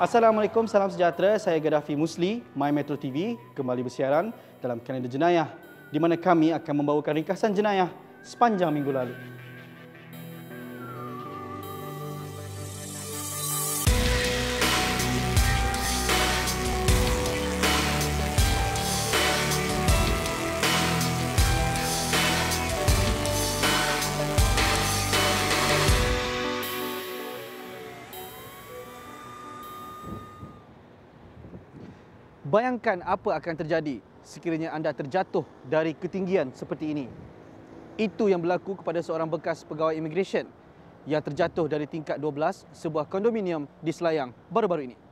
Assalamualaikum, salam sejahtera. Saya Gaddafi Musli, My Metro TV kembali bersiaran dalam kalender jenayah di mana kami akan membawakan ringkasan jenayah sepanjang minggu lalu. Bayangkan apa akan terjadi sekiranya anda terjatuh dari ketinggian seperti ini. Itu yang berlaku kepada seorang bekas pegawai immigration yang terjatuh dari tingkat 12 sebuah kondominium di Selayang baru-baru ini.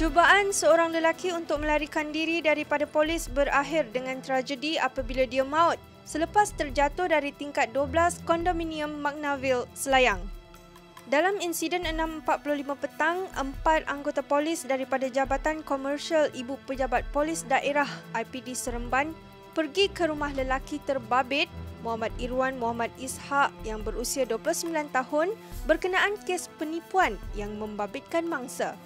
Cubaan seorang lelaki untuk melarikan diri daripada polis berakhir dengan tragedi apabila dia maut selepas terjatuh dari tingkat 12 kondominium Magnaville, Selayang. Dalam insiden 6.45 petang, empat anggota polis daripada Jabatan Komersial Ibu Pejabat Polis Daerah IPD Seremban pergi ke rumah lelaki terbabit Muhammad Irwan Muhammad Ishak yang berusia 29 tahun berkenaan kes penipuan yang membabitkan mangsa.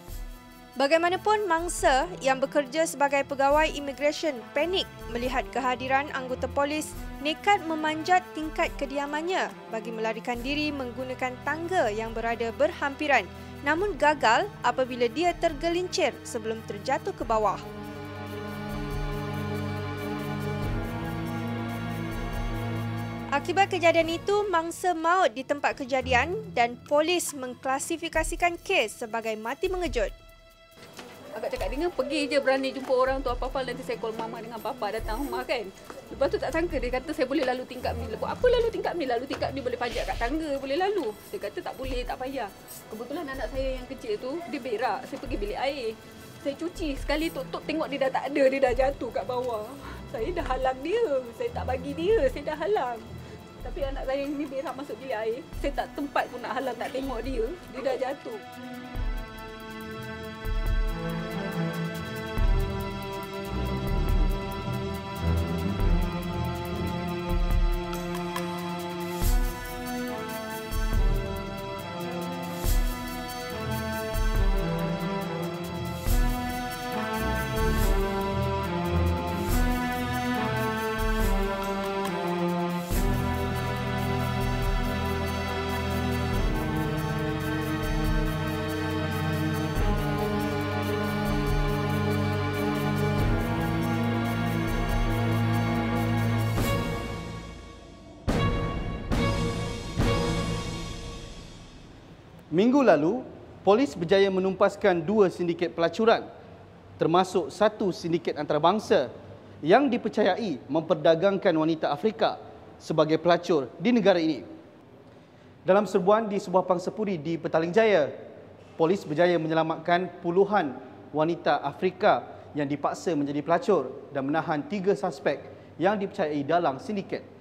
Bagaimanapun mangsa yang bekerja sebagai pegawai imigresen panik melihat kehadiran anggota polis nekat memanjat tingkat kediamannya bagi melarikan diri menggunakan tangga yang berada berhampiran namun gagal apabila dia tergelincir sebelum terjatuh ke bawah. Akibat kejadian itu, mangsa maut di tempat kejadian dan polis mengklasifikasikan kes sebagai mati mengejut. Agak cakap dengan pergi je berani jumpa orang tu apa-apa nanti saya call mama dengan papa datang rumah kan. Lepas tu tak sangka dia kata saya boleh lalu tingkap ni. Lepas apa lalu tingkap ni? Lalu tingkap ni boleh panjat kat tangga boleh lalu. Saya kata tak boleh tak payah. Kebetulan anak saya yang kecil tu dia berak. Saya pergi bilik air. Saya cuci sekali tok-tok tengok dia dah tak ada. Dia dah jatuh kat bawah. Saya dah halang dia. Saya tak bagi dia. Saya dah halang. Tapi anak saya ni berak masuk bilik air. Saya tak tempat pun nak halang tak tengok dia. Dia dah jatuh. Minggu lalu, polis berjaya menumpaskan dua sindiket pelacuran termasuk satu sindiket antarabangsa yang dipercayai memperdagangkan wanita Afrika sebagai pelacur di negara ini. Dalam serbuan di sebuah pangsapuri di Petaling Jaya, polis berjaya menyelamatkan puluhan wanita Afrika yang dipaksa menjadi pelacur dan menahan tiga suspek yang dipercayai dalam sindiket.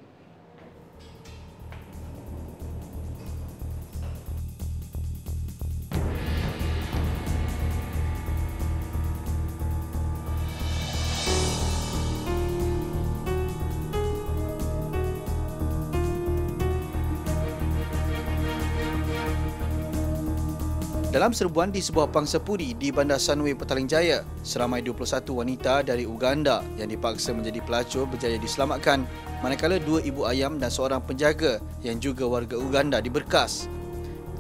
Dalam serbuan di sebuah pangsapuri di Bandar Sunway Petaling Jaya, seramai 21 wanita dari Uganda yang dipaksa menjadi pelacur berjaya diselamatkan manakala dua ibu ayam dan seorang penjaga yang juga warga Uganda diberkas.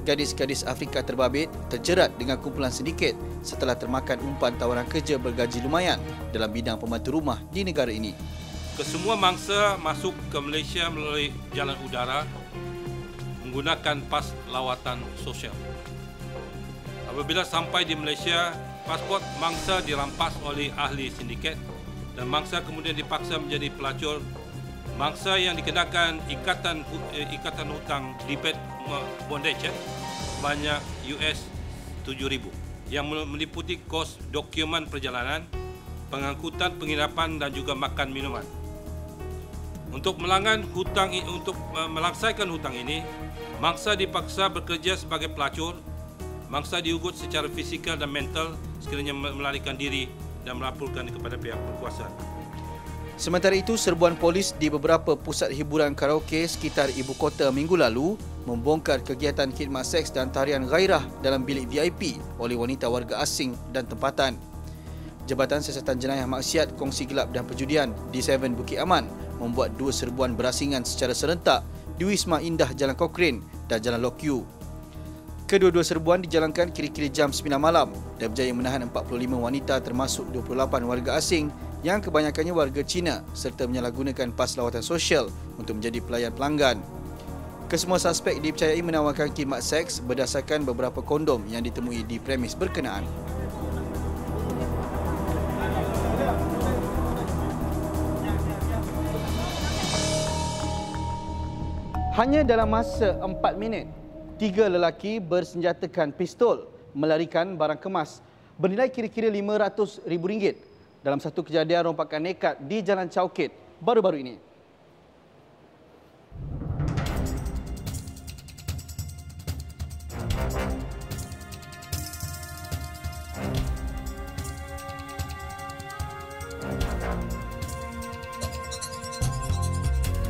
Gadis-gadis Afrika terbabit terjerat dengan kumpulan sindiket setelah termakan umpan tawaran kerja bergaji lumayan dalam bidang pembantu rumah di negara ini. Kesemua mangsa masuk ke Malaysia melalui jalan udara menggunakan pas lawatan sosial. Apabila sampai di Malaysia, pasport mangsa dirampas oleh ahli sindiket dan mangsa kemudian dipaksa menjadi pelacur mangsa yang dikenakan ikatan eh, ikatan hutang debt bondage eh, banyak US 7000 yang meliputi kos dokumen perjalanan, pengangkutan penginapan dan juga makan minuman. Untuk melanggan hutang untuk uh, melaksaikan hutang ini, mangsa dipaksa bekerja sebagai pelacur, mangsa diugut secara fizikal dan mental sekiranya melarikan diri dan melaporkan kepada pihak berkuasa. Sementara itu, serbuan polis di beberapa pusat hiburan karaoke sekitar ibu kota minggu lalu membongkar kegiatan khidmat seks dan tarian gairah dalam bilik VIP oleh wanita warga asing dan tempatan. Jabatan Siasatan Jenayah Maksiat Kongsi Gelap dan Perjudian di 7 Bukit Aman membuat dua serbuan berasingan secara serentak di Wisma Indah Jalan Cochrane dan Jalan Lokyu. Kedua-dua serbuan dijalankan kira-kira jam 9 malam dan berjaya menahan 45 wanita termasuk 28 warga asing yang kebanyakannya warga Cina serta menyalahgunakan pas lawatan sosial untuk menjadi pelayan pelanggan. Kesemua suspek dipercayai menawarkan khidmat seks berdasarkan beberapa kondom yang ditemui di premis berkenaan. Hanya dalam masa 4 minit, tiga lelaki bersenjatakan pistol melarikan barang kemas bernilai kira-kira RM500,000 dalam satu kejadian rompakan nekat di Jalan Chowkit baru-baru ini.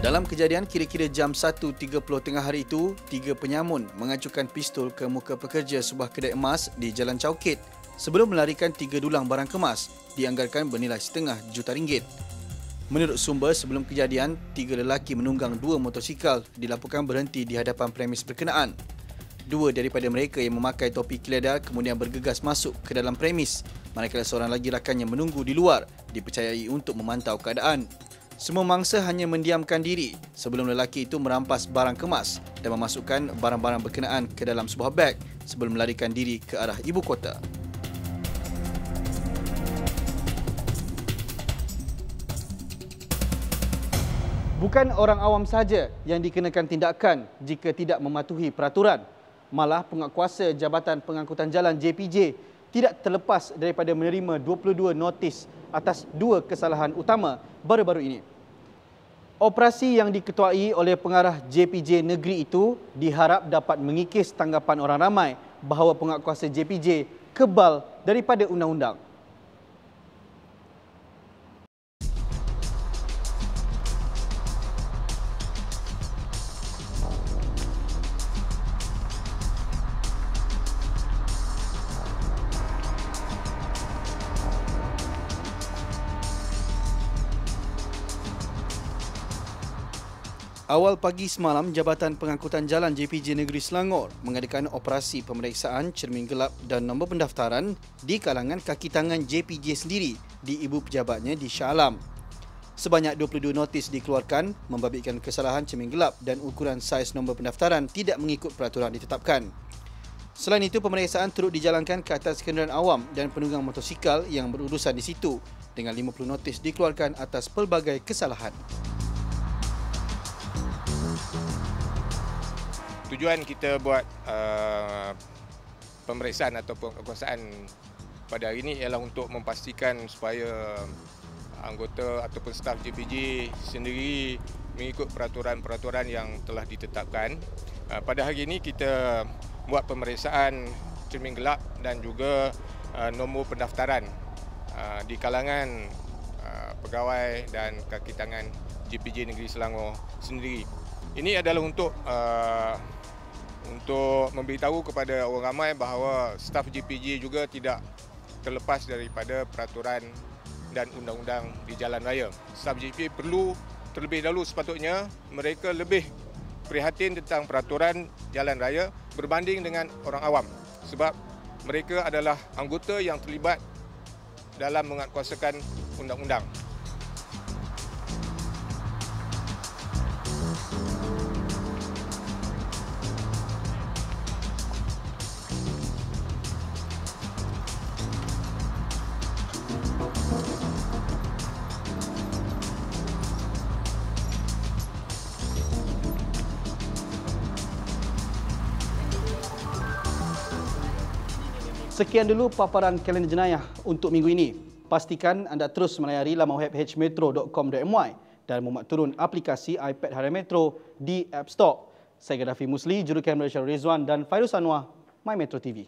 Dalam kejadian kira-kira jam 1.30 tengah hari itu, tiga penyamun mengacukan pistol ke muka pekerja sebuah kedai emas di Jalan Chowkit sebelum melarikan tiga dulang barang kemas dianggarkan bernilai setengah juta ringgit. Menurut sumber, sebelum kejadian, tiga lelaki menunggang dua motosikal dilaporkan berhenti di hadapan premis berkenaan. Dua daripada mereka yang memakai topi keledar kemudian bergegas masuk ke dalam premis manakala seorang lagi rakannya menunggu di luar dipercayai untuk memantau keadaan. Semua mangsa hanya mendiamkan diri sebelum lelaki itu merampas barang kemas dan memasukkan barang-barang berkenaan ke dalam sebuah beg sebelum melarikan diri ke arah ibu kota. Bukan orang awam saja yang dikenakan tindakan jika tidak mematuhi peraturan. Malah penguatkuasa Jabatan Pengangkutan Jalan JPJ tidak terlepas daripada menerima 22 notis atas dua kesalahan utama baru-baru ini. Operasi yang diketuai oleh pengarah JPJ negeri itu diharap dapat mengikis tanggapan orang ramai bahawa penguatkuasa JPJ kebal daripada undang-undang. Awal pagi semalam, Jabatan Pengangkutan Jalan JPJ Negeri Selangor mengadakan operasi pemeriksaan cermin gelap dan nombor pendaftaran di kalangan kaki tangan JPJ sendiri di ibu pejabatnya di Shah Alam. Sebanyak 22 notis dikeluarkan membabitkan kesalahan cermin gelap dan ukuran saiz nombor pendaftaran tidak mengikut peraturan ditetapkan. Selain itu, pemeriksaan turut dijalankan ke atas kenderaan awam dan penunggang motosikal yang berurusan di situ dengan 50 notis dikeluarkan atas pelbagai kesalahan. Tujuan kita buat uh, pemeriksaan atau penguasaan pada hari ini ialah untuk memastikan supaya anggota ataupun staf JPJ sendiri mengikut peraturan-peraturan yang telah ditetapkan. Uh, pada hari ini kita buat pemeriksaan cermin gelap dan juga uh, nombor pendaftaran uh, di kalangan pegawai dan kaki tangan JPJ Negeri Selangor sendiri. Ini adalah untuk uh, untuk memberitahu kepada orang ramai bahawa staf JPJ juga tidak terlepas daripada peraturan dan undang-undang di jalan raya. Staf JPJ perlu terlebih dahulu sepatutnya mereka lebih prihatin tentang peraturan jalan raya berbanding dengan orang awam sebab mereka adalah anggota yang terlibat dalam menguatkuasakan undang-undang. Sekian dulu paparan kalender jenayah untuk minggu ini. Pastikan anda terus melayari laman web hmetro.com.my dan memuat turun aplikasi iPad Harian Metro di App Store. Saya Gaddafi Musli, Jurukamera Syarul Rizwan dan Fairuz Anwar, My Metro TV.